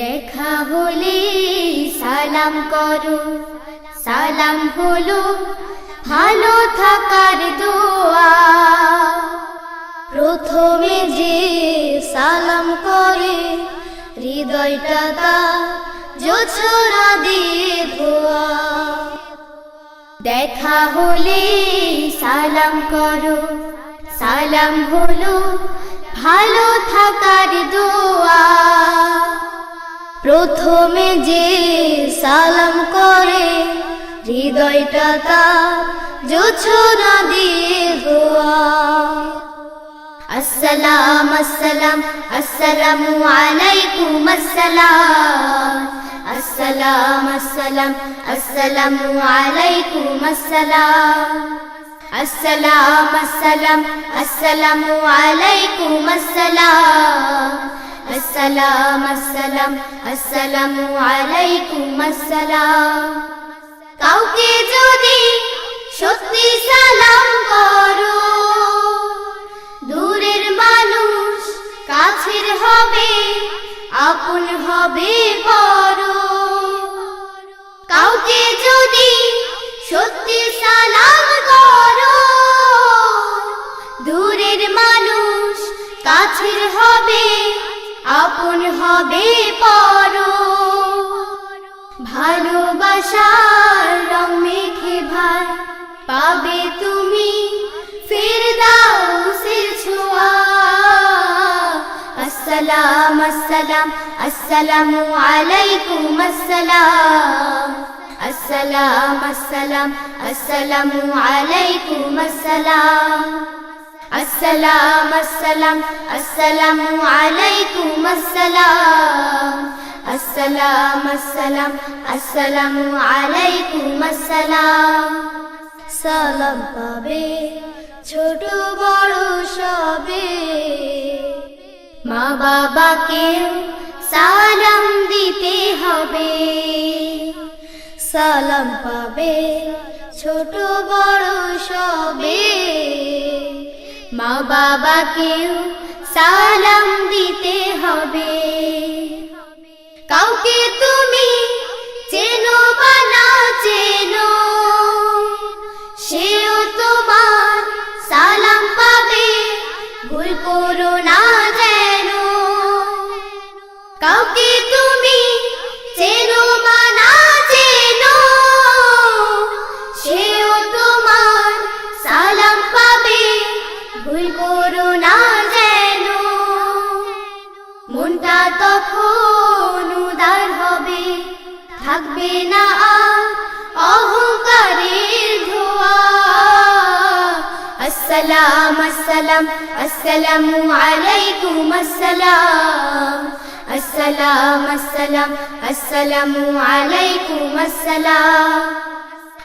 দেখা হলে সালাম করো, সালাম হলো ভালো থাকার দোয়া। প্রথমে যে সালাম করে, হৃদয়টা তা জোছরা দিয়ে ধোয়া। দেখা হলে সালাম করো, সালাম হলো ভালো থাকার দোয়া। প্রথমে যে সালাম করে, হৃদয়টা তা জোছনা দিয়ে ধোয়া। আসসালাম আসসালাম, আসসালামু আলাইকুম, আসসালাম। আসসালাম আসসালাম, আসসালামু আলাইকুম, আসসালাম। আসসালাম আসসালাম, আসসালামু আলাইকুম, আসসালাম। আসসালাম আসসালাম, আসসালামু আলাইকুম, আসসালাম। কাউকে যদি সত্যি সালাম করো, দূরের মানুষ কাছের হবে, আপন হবে পর। কাউকে যদি সত্যি সালাম হবে পর ভালোবাসার রং মেখে ভাই পাবে তুমি। ফিরদাউসের ছোঁয়া। আসসালাম আসসালাম, আসসালামু আলাইকুম, আসসালাম। আসসালাম আসসালাম, আসসালামু আলাইকুম, আসসালাম। السلام السلام السلام عليكم السلام السلام السلام السلام عليكم السلام সালাম পাবে ছোট বড় সবে মা বাবাকে সালাম দিতে হবে সালাম পাবে ছোট বড় সবে মা বাবাকেও সালাম দিতে হবে। কাউকে তুমি চেনো বা থাকবে না আর অহংকারের ধোয়া আসসালাম আসসালাম আসসালামু আলাইকুম আসসালাম আসসালাম আসসালাম আসসালামু আলাইকুম আসসালাম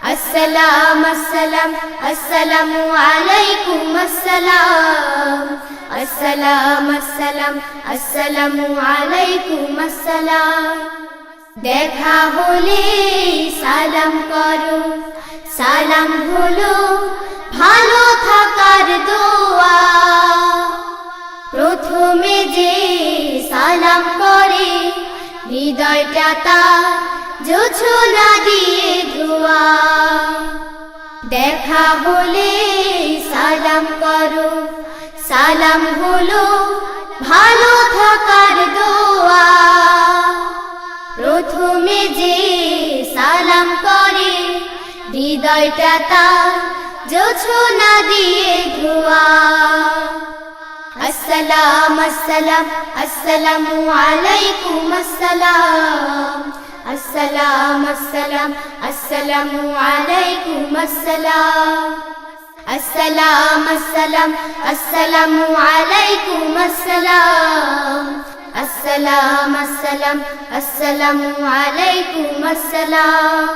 السلام السلام السلام عليكم السلام السلام السلام السلام عليكم السلام দেখা হলে সালাম করো, সালাম হলো ভালো থাকার দোয়া। প্রথমে যে সালাম করে, হৃদয়টা তার দিয়ে ধোয়া। দেখা হলে সালাম করো, সালাম হলো ভালো থাকার দোয়া। হৃদয়টা তার জোছনা দিয়ে ধোয়া। আসসালাম আসসালাম, আসসালামু আলাইকুম, আসসালাম। আসসালাম আসসালাম, আসসালামু আলাইকুম, আসসালাম। আসসালাম আসসালাম, আসসালামু আলাইকুম, আসসালাম। আসসালাম আসসালাম, আসসালামু আলাইকুম, আসসালাম।